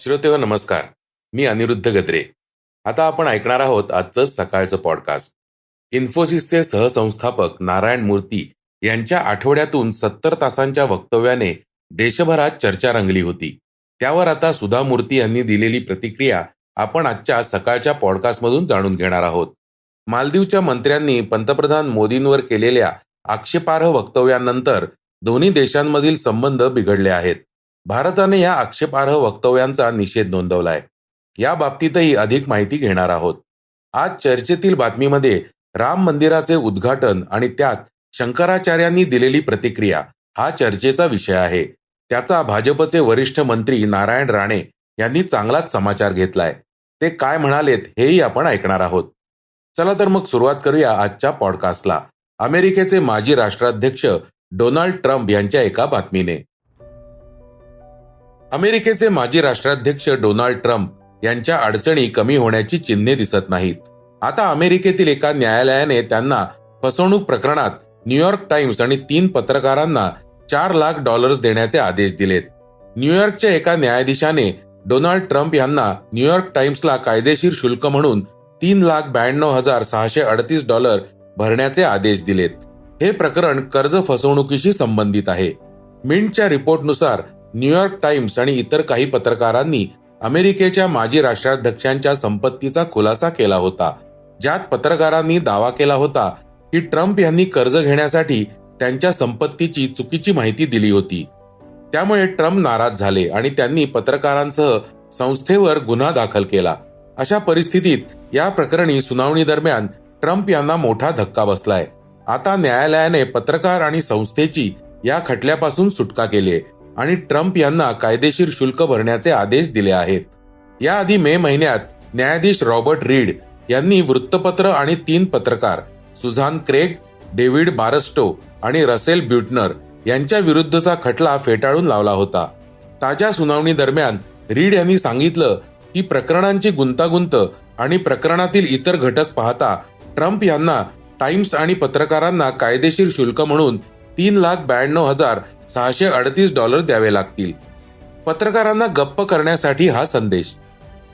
श्रोतेव नमस्कार. मी अनिरुद्ध गद्रे. आता आपण ऐकणार आहोत आजचं सकाळचं पॉडकास्ट इन्फोसिसचे सहसंस्थापक नारायण मूर्ती यांच्या आठवड्यातून सत्तर तासांच्या वक्तव्याने देशभरात चर्चा रंगली होती. त्यावर आता सुधा मूर्ती यांनी दिलेली प्रतिक्रिया आपण आजच्या सकाळच्या पॉडकास्टमधून जाणून घेणार आहोत. मालदीवच्या मंत्र्यांनी पंतप्रधान मोदींवर केलेल्या आक्षेपार्ह वक्तव्यानंतर दोन्ही देशांमधील संबंध बिघडले आहेत. भारताने या आक्षेपार्ह वक्तव्यांचा निषेध नोंदवलाय. या बाबतीतही अधिक माहिती घेणार आहोत. आज चर्चेतील बातमीमध्ये राम मंदिराचे उद्घाटन आणि त्यात शंकराचार्यांनी दिलेली प्रतिक्रिया हा चर्चेचा विषय आहे. त्याचा भाजपचे वरिष्ठ मंत्री नारायण राणे यांनी चांगलाच समाचार घेतलाय. ते काय म्हणालेत हेही आपण ऐकणार आहोत. चला तर मग सुरुवात करूया आजच्या पॉडकास्टला. अमेरिकेचे माजी राष्ट्राध्यक्ष डोनाल्ड ट्रम्प यांच्या एका बातमीने. अमेरिकेचे माजी राष्ट्राध्यक्ष डोनाल्ड ट्रम्प यांच्या अडचणी कमी होण्याची चिन्हे दिसत नाहीत. आता अमेरिकेतील एका न्यायालयाने त्यांना फसवणूक प्रकरणात न्यूयॉर्क टाइम्स आणि तीन पत्रकारांना चार लाख डॉलर्स देण्याचे आदेश दिलेत. न्यूयॉर्कच्या एका न्यायाधीशाने डोनाल्ड ट्रम्प यांना न्यूयॉर्क टाइम्सला कायदेशीर शुल्क म्हणून तीन लाख ब्याण्णव हजार सहाशे अडतीस डॉलर भरण्याचे आदेश दिलेत. हे प्रकरण कर्ज फसवणुकीशी संबंधित आहे. मिंटच्या रिपोर्टनुसार न्यूयॉर्क टाइम्स आणि इतर काही पत्रकारांनी अमेरिकेच्या माजी राष्ट्राध्यक्षांच्या संपत्तीचा खुलासा केला होता ज्यात पत्रकारांनी दावा केला होता की ट्रम्प यांनी कर्ज घेण्यासाठी त्यांच्या संपत्तीची चुकीची माहिती दिली होती. त्यामुळे ट्रम्प नाराज झाले आणि त्यांनी पत्रकारांसह संस्थेवर गुन्हा दाखल केला. अशा परिस्थितीत या प्रकरणी सुनावणी दरम्यान ट्रम्प यांना मोठा धक्का बसलाय. आता न्यायालयाने पत्रकार आणि संस्थेची या खटल्यापासून सुटका केली आहे. आणि ट्रम्प यांना कायदेशीर शुल्क भरण्याचे आदेश दिले आहेत. याआधी मे महिन्यात न्यायाधीश रॉबर्ट रीड यांनी वृत्तपत्र आणि तीन पत्रकार सुझान क्रेग डेव्हिड बारस्टो आणि रसेल ब्युटनर यांच्या विरुद्धचा खटला फेटाळून लावला होता. ताज्या सुनावणी दरम्यान रीड यांनी सांगितलं की प्रकरणांची गुंतागुंत आणि प्रकरणातील इतर घटक पाहता ट्रम्प यांना टाइम्स आणि पत्रकारांना कायदेशीर शुल्क म्हणून तीन लाख ब्याण्णव हजार सहाशे अडतीस डॉलर द्यावे लागतील. पत्रकारांना गप्प करण्यासाठी हा संदेश.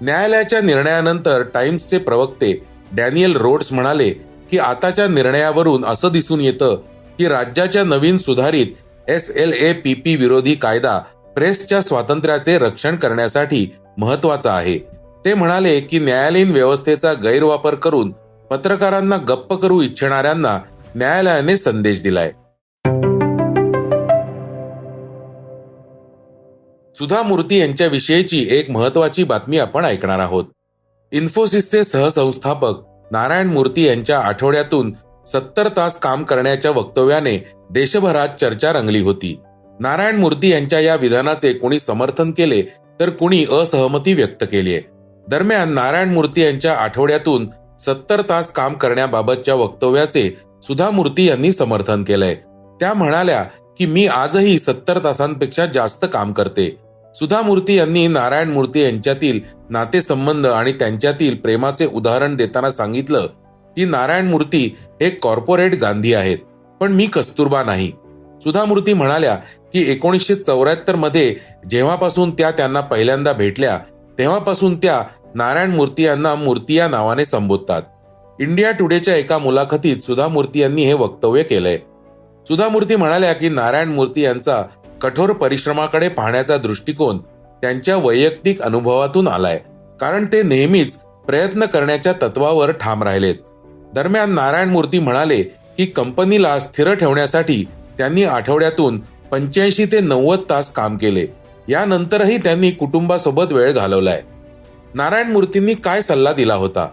न्यायालयाच्या निर्णयानंतर टाइम्सचे प्रवक्ते डॅनियल रोड्स म्हणाले की आताच्या निर्णयावरून असं दिसून येतं की राज्याच्या नवीन सुधारित S L A P P विरोधी कायदा प्रेसच्या स्वातंत्र्याचे रक्षण करण्यासाठी महत्त्वाचा आहे. ते म्हणाले की न्यायालयीन व्यवस्थेचा गैरवापर करून पत्रकारांना गप्प करू इच्छिणाऱ्यांना न्यायालयाने संदेश दिलाय. सुधा मूर्ती यांच्याविषयीची एक महत्वाची बातमी आपण ऐकणार आहोत. इन्फोसिसचे सहसंस्थापक नारायण मूर्ती यांच्या आठवड्यातून सत्तर तास काम करण्याच्या वक्तव्याने देशभरात चर्चा रंगली होती. नारायण मूर्ती यांच्या या विधानाचे कुणी समर्थन केले तर कुणी असहमती व्यक्त केली दरम्यान नारायण मूर्ती यांच्या आठवड्यातून सत्तर तास काम करण्याबाबतच्या वक्तव्याचे सुधा मूर्ती यांनी समर्थन केलंय. त्या म्हणाल्या की मी आजही सत्तर तासांपेक्षा जास्त काम करते. सुधा मूर्ती यांनी नारायण मूर्ती यांच्यातील नातेसंबंध आणि त्यांच्यातील प्रेमाचे उदाहरण देताना सांगितलं की नारायण मूर्ती हे कॉर्पोरेट गांधी आहेत पण मी कस्तुरबा नाही. सुधा मूर्ती म्हणाल्या की एकोणीसशे चौऱ्याहत्तरमध्ये जेव्हापासून त्या त्यांना पहिल्यांदा भेटल्या तेव्हापासून त्या नारायण मूर्ती यांना मूर्ती या नावाने संबोधतात. इंडिया टुडेच्या एका मुलाखतीत सुधा मूर्ती यांनी हे वक्तव्य केलंय. सुधा मूर्ती म्हणाल्या की नारायण मूर्ती यांचा कठोर परिश्रमाकडे पाहण्याचा दृष्टिकोन त्यांच्या वैयक्तिक अनुभवातून आलाय. कारण ते नेहमीच प्रयत्न करण्याच्या तत्वावर ठाम राहिलेत. दरम्यान नारायण मूर्ती म्हणाले की कंपनीला स्थिर ठेवण्यासाठी त्यांनी आठवड्यातून पंच्याऐंशी ते नव्वद तास काम केले. यानंतरही त्यांनी कुटुंबासोबत वेळ घालवलाय. नारायण मूर्तींनी काय सल्ला दिला होता?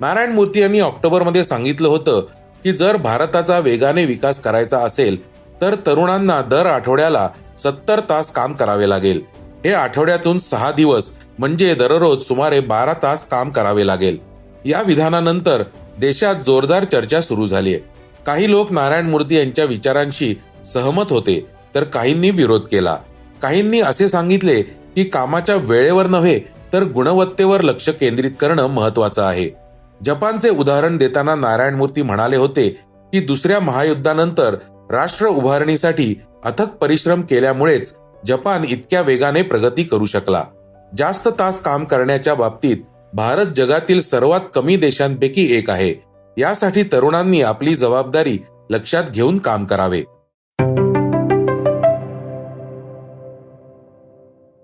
नारायण मूर्ती यांनी ऑक्टोबरमध्ये सांगितलं होतं की जर भारताचा वेगाने विकास करायचा असेल तर तरुणांना दर आठवड्याला सत्तर तास काम करावे लागेल. हे आठवड्यातून सहा दिवस म्हणजे दररोज सुमारे बारा तास काम करावे लागेल. या विधानानंतर देशात जोरदार चर्चा सुरू झालीय काही लोक नारायण मूर्ती यांच्या विचारांशी सहमत होते तर काहींनी विरोध केला. काहींनी असे सांगितले की कामाच्या वेळेवर नव्हे तर गुणवत्तेवर लक्ष केंद्रित करणं महत्वाचं आहे. जपानचे उदाहरण देताना नारायण मूर्ती म्हणाले होते की दुसऱ्या महायुद्धानंतर राष्ट्र उभारणीसाठी अथक परिश्रम केल्यामुळेच जपान इतक्या वेगाने प्रगती करू शकला. जास्त तास काम करण्याच्या बाबतीत भारत जगातील सर्वात कमी देशांपैकी एक आहे. यासाठी तरुणांनी आपली जबाबदारी लक्षात घेऊन काम करावे.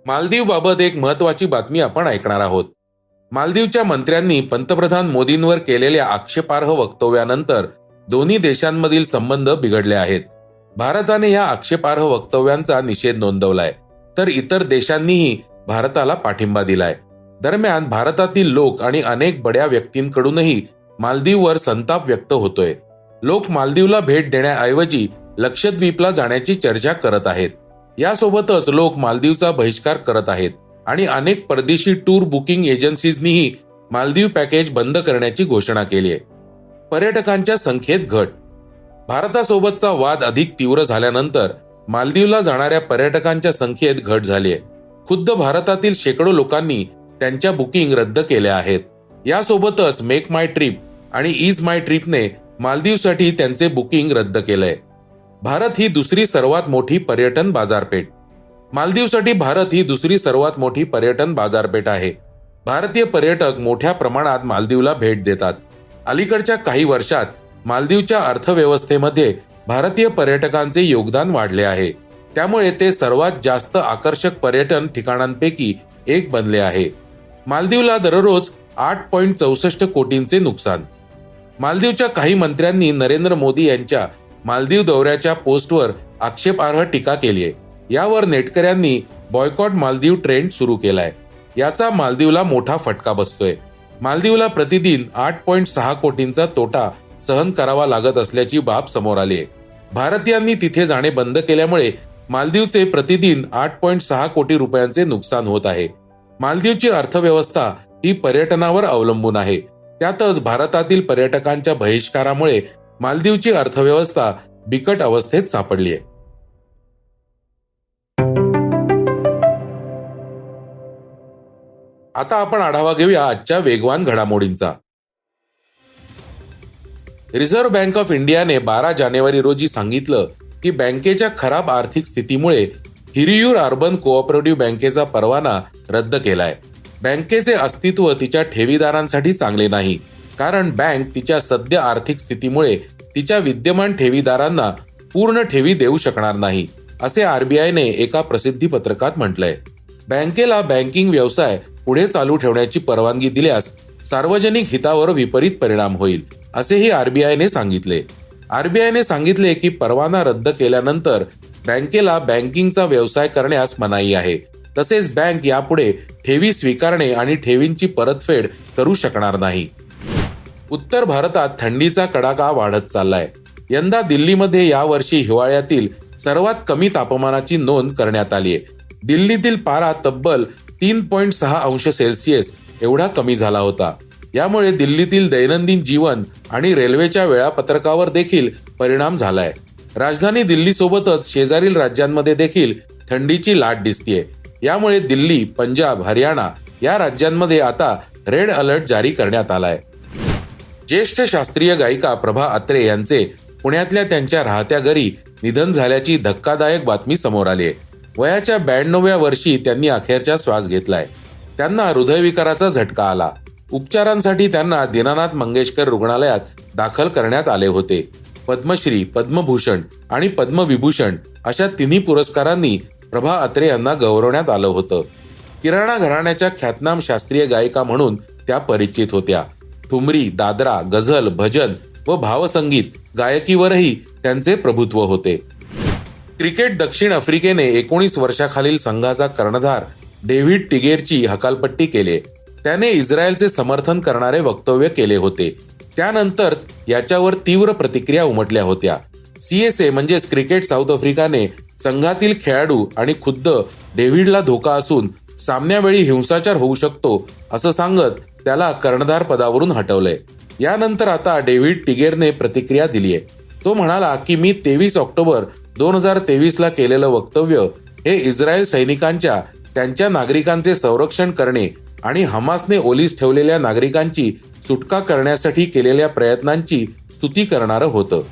मालदीव बाबत एक महत्वाची बातमी आपण ऐकणार आहोत. मालदीवच्या मंत्र्यांनी पंतप्रधान मोदींवर केलेल्या आक्षेपार्ह वक्तव्यानंतर दोन्ही देशांमधील संबंध बिघडले आहेत. भारताने या आक्षेपार्ह वक्तव्यांचा निषेध नोंदवलाय. तर इतर देशांनीही भारताला पाठिंबा दिलाय. दरम्यान भारतातील लोक आणि अनेक बड्या व्यक्तींकडूनही मालदीववर संताप व्यक्त होतोय. लोक मालदीवला भेट देण्याऐवजी लक्षद्वीपला जाण्याची चर्चा करत आहेत. यासोबतच लोक मालदीवचा बहिष्कार करत आहेत आणि अनेक परदेशी टूर बुकिंग एजन्सीजनीही मालदीव पॅकेज बंद करण्याची घोषणा केली आहे. पर्यटकांच्या संख्येत घट. भारतासोबतचा वाद अधिक तीव्र झाल्यानंतर मालदीवला जाणाऱ्या पर्यटकांच्या संख्येत घट झाली आहे खुद्द भारतातील शेकडो लोकांनी त्यांच्या बुकिंग रद्द केल्या आहेत. यासोबतच मेक माय ट्रिप आणि इज माय ट्रिपने मालदीवसाठी त्यांचे बुकिंग रद्द केलंय. भारत ही दुसरी सर्वात मोठी पर्यटन बाजारपेठ. मालदीवसाठी भारत ही दुसरी सर्वात मोठी पर्यटन बाजारपेठ आहे. भारतीय पर्यटक मोठ्या प्रमाणात मालदीवला भेट देतात. अलीकडच्या काही वर्षात मालदीवच्या अर्थव्यवस्थेमध्ये भारतीय पर्यटकांचे योगदान वाढले आहे. त्यामुळे ते सर्वात जास्त आकर्षक पर्यटन ठिकाणांपैकी एक बनले आहे. मालदीवला दररोज आठ पॉईंट चौसष्ट कोटींचे नुकसान. मालदीवच्या काही मंत्र्यांनी नरेंद्र मोदी यांच्या मालदीव दौऱ्याच्या पोस्टवर आक्षेपार्ह टीका केली आहे. यावर नेटकऱ्यांनी बॉयकॉट मालदीव ट्रेंड सुरू केलाय. याचा मालदीवला मोठा फटका बसतोय. मालदीवला प्रतिदिन आठ पॉईंट सहा कोटींचा तोटा सहन करावा लागत असल्याची बाब समोर आली आहे. भारतीयांनी तिथे जाणे बंद केल्यामुळे मालदीवचे प्रतिदिन आठ पॉईंट सहा कोटी रुपयांचे नुकसान होत आहे. मालदीवची अर्थव्यवस्था ही पर्यटनावर अवलंबून आहे. त्यातच भारतातील पर्यटकांच्या बहिष्कारामुळे मालदीवची अर्थव्यवस्था बिकट अवस्थेत सापडली आहे. आता आपण आढावा घेऊया आजच्या वेगवान घडामोडींचा. रिझर्व्ह बँक ऑफ इंडियाने बारा जानेवारी रोजी सांगितलं की बँकेच्या खराब आर्थिक स्थितीमुळे हिरियूर अर्बन कोऑपरेटिव्ह बँकेचा परवाना रद्द केलाय. बँकेचे अस्तित्व तिच्या ठेवीदारांसाठी चांगले नाही कारण बँक तिच्या सद्य आर्थिक स्थितीमुळे तिच्या विद्यमान ठेवीदारांना पूर्ण ठेवी देऊ शकणार नाही असे आरबीआयने एका प्रसिद्धी पत्रकात म्हटलंय. बँकेला बँकिंग व्यवसाय पुढे चालू ठेवण्याची परवानगी दिल्यास सार्वजनिक हितावर विपरीत परिणाम होईल असेही आरबीआयने सांगितले. आरबीआयने सांगितले की परवाना रद्द केल्यानंतर बँकेला बँकिंगचा व्यवसाय करण्यास मनाई आहे. तसेच बँक यापुढे ठेवी स्वीकारणे आणि ठेवींची परतफेड करू शकणार नाही. उत्तर भारतात थंडीचा कडाका वाढत चाललाय. यंदा दिल्लीमध्ये यावर्षी हिवाळ्यातील सर्वात कमी तापमानाची नोंद करण्यात आली आहे दिल्लीतील पारा तब्बल तीन पॉईंट सहा अंश सेल्सिअस एवढा कमी झाला होता. यामुळे दिल्लीतील दैनंदिन जीवन आणि रेल्वेच्या वेळापत्रकावर देखील परिणाम झालाय. राजधानी दिल्लीसोबतच शेजारील राज्यांमध्ये देखील थंडीची लाट दिसतीये. यामुळे दिल्ली पंजाब हरियाणा या राज्यांमध्ये आता रेड अलर्ट जारी करण्यात आलाय. ज्येष्ठ शास्त्रीय गायिका प्रभा अत्रे यांचे पुण्यातल्या त्यांच्या राहत्या घरी निधन झाल्याची धक्कादायक बातमी समोर आली आहे वयाच्या ब्याण्णव्या वर्षी त्यांनी अखेरचा श्वास घेतलाय. त्यांना हृदयविकाराचा झटका आला. उपचारांसाठी त्यांना दीनानाथ मंगेशकर रुग्णालयात दाखल करण्यात आले होते. पद्मश्री पद्मभूषण आणि पद्मविभूषण अशा तिन्ही पुरस्कारांनी प्रभा अत्रे यांना गौरवण्यात आलं होतं. किराणा घराण्याच्या ख्यातनाम शास्त्रीय गायिका म्हणून त्या परिचित होत्या. ठुमरी दादरा गझल भजन व भावसंगीत गायकीवरही त्यांचे प्रभुत्व होते. क्रिकेट दक्षिण आफ्रिकेने एकोणीस वर्षाखालील संघाचा कर्णधार डेव्हिड टिगेरची हकालपट्टी केली. त्याने इस्रायलचे समर्थन करणारे वक्तव्य केले होते. त्यानंतर याच्यावर तीव्र प्रतिक्रिया उमटल्या होत्या. सीएसए म्हणजेच क्रिकेट साऊथ आफ्रिकाने संघातील खेळाडू आणि खुद्द डेव्हिडला धोका असून सामन्यावेळी हिंसाचार होऊ शकतो असं सांगत त्याला कर्णधार पदावरून हटवलंय. यानंतर आता डेव्हिड टिगेरने प्रतिक्रिया दिलीय. तो म्हणाला की मी तेवीस ऑक्टोबर दोन हजार तेवीसला केलेलं वक्तव्य हे इस्रायल सैनिकांच्या त्यांच्या नागरिकांचे संरक्षण करणे आणि हमासने ओलीस ठेवलेल्या नागरिकांची सुटका करण्यासाठी केलेल्या प्रयत्नांची स्तुती करणारं होतं.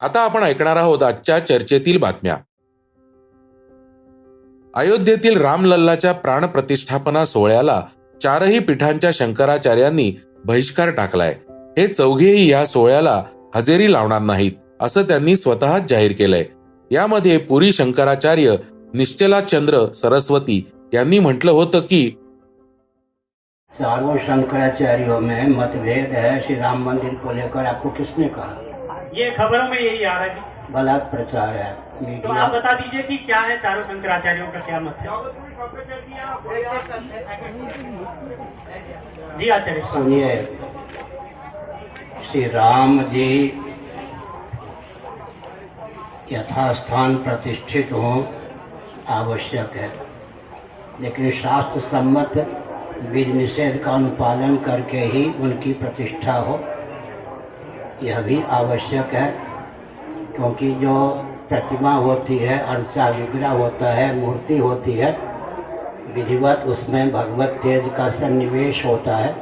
आता आपण ऐकणार आहोत आजच्या चर्चेतील बातम्या. अयोध्येतील रामलल्लाच्या प्राणप्रतिष्ठापना सोहळ्याला चारही पीठांच्या शंकराचार्यांनी बहिष्कार टाकलाय. हे चौघेही या सोहळ्याला हजेरी लावणार नाहीत. असं त्यांनी स्वतःच जाहीर केलंय. यामध्ये पुरी शंकराचार्य निश्चलाचंद्र सरस्वती यांनी म्हटलं होतं की चारों शंकराचार्यों में मतभेद है श्री राम मंदिर को लेकर आपको किसने कहा? ये खबरों में यही आ रहा है गलत प्रचार है तो आप बता दीजिए कि क्या है चारों शंकराचार्यों का क्या मत है? जी आचार्य सुनिए श्री राम जी यथास्थान प्रतिष्ठित हों आवश्यक है। लेकिन शास्त्र सम्मत विधि निषेध का अनुपालन करके ही उनकी प्रतिष्ठा हो, यह भी आवश्यक है। क्योंकि जो प्रतिमा होती है अर्चा विग्रह होता है, मूर्ति होती है, विधिवत उसमें भगवत तेज का सन्निवेश होता है।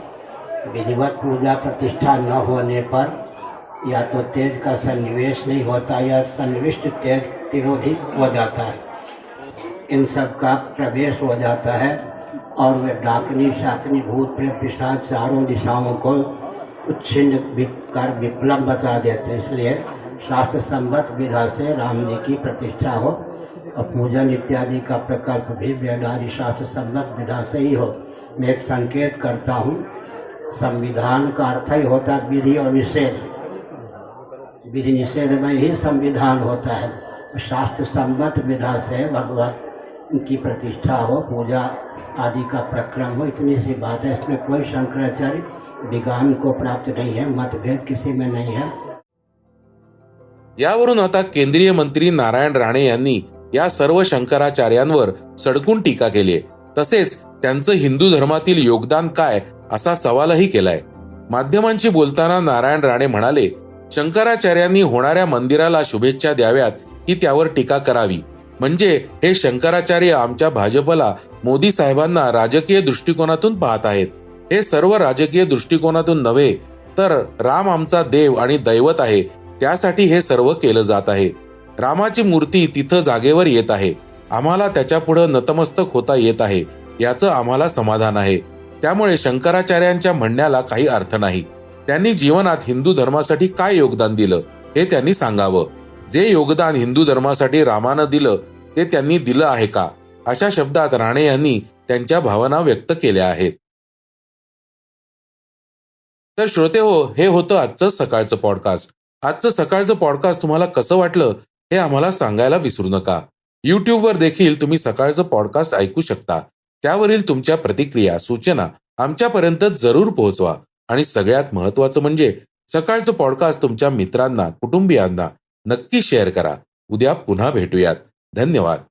विधिवत पूजा प्रतिष्ठा न होने पर या तो तेज का सन्निवेश नहीं होता या सन्निविष्ट तेज तिरोधी हो जाता है। इन सब का प्रवेश हो जाता है और वे डाकनी, शाकनी भूत प्रेत पिशाच चारों दिशाओं को उच्छिन्न कर विप्लव बचा देते इसलिए शास्त्र संबद्ध विधा से राम जी की प्रतिष्ठा हो और पूजन इत्यादि का प्रकल्प भी वेदादि शास्त्र संबद्ध विधा से ही हो। मैं एक संकेत करता हूँ, संविधान का अर्थ ही होता विधि और निषेध। विधि निषेध में ही संविधान होता है। तो शास्त्र सम्मत विधा से भगवत की प्रतिष्ठा हो पूजा आदि का प्रक्रम हो इतनी सी बात है। इसमें कोई शंकराचार्य विज्ञान को प्राप्त नहीं है मतभेद किसी में नहीं है। यावरून आता केंद्रीय मंत्री नारायण राणे यांनी या सर्व शंकराचार्यांवर सडकून टीका केली तसेच त्यांचं हिंदू धर्मातील योगदान काय असा सवालही केलाय. माध्यमांशी बोलताना नारायण राणे म्हणाले शंकराचार्यांनी होणाऱ्या मंदिराला शुभेच्छा द्याव्यात ही त्यावर टीका करावी. म्हणजे हे शंकराचार्य आमच्या भाजपला मोदी साहेबांना राजकीय दृष्टिकोनातून पाहत आहेत. हे सर्व राजकीय दृष्टिकोनातून नव्हे तर राम आमचा देव आणि दैवत आहे त्यासाठी हे सर्व केलं जात आहे. रामाची मूर्ती तिथं जागेवर येत आहे. आम्हाला त्याच्या पुढे नतमस्तक होता येत आहे याचं आम्हाला समाधान आहे. त्यामुळे शंकराचार्यांच्या म्हणण्याला काही अर्थ नाही. त्यांनी जीवनात हिंदू धर्मासाठी काय योगदान दिलं हे त्यांनी सांगावं. जे योगदान हिंदू धर्मासाठी रामानं दिलं ते त्यांनी दिलं आहे का? अशा शब्दात राणे यांनी त्यांच्या भावना व्यक्त केल्या आहेत. तर श्रोते हो हे होतं आजचं सकाळचं पॉडकास्ट आजचं सकाळचं पॉडकास्ट तुम्हाला कसं वाटलं हे आम्हाला सांगायला विसरू नका. युट्यूबवर देखील तुम्ही सकाळचं पॉडकास्ट ऐकू शकता. त्यावरील तुमच्या प्रतिक्रिया सूचना आमच्यापर्यंत जरूर पोहोचवा. आणि सगळ्यात महत्वाचं म्हणजे सकाळचं पॉडकास्ट तुमच्या मित्रांना कुटुंबियांना नक्की शेअर करा. उद्या पुन्हा भेटूयात. धन्यवाद.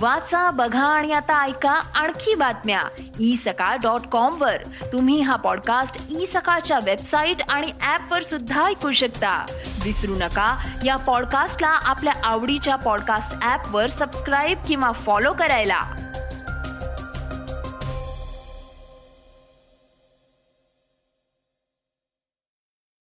वाचा बघा आणि आता ऐका आणखी बातम्या. ई सकाळ डॉट कॉम वर. तुम्ही हा पॉडकास्ट ई सकाळच्या वेबसाईट आणि ऍप वर सुद्धा ऐकू शकता. विसरू नका या पॉडकास्टला आपल्या आवडीच्या पॉडकास्ट ऍप वर सबस्क्राईब किंवा फॉलो करायला.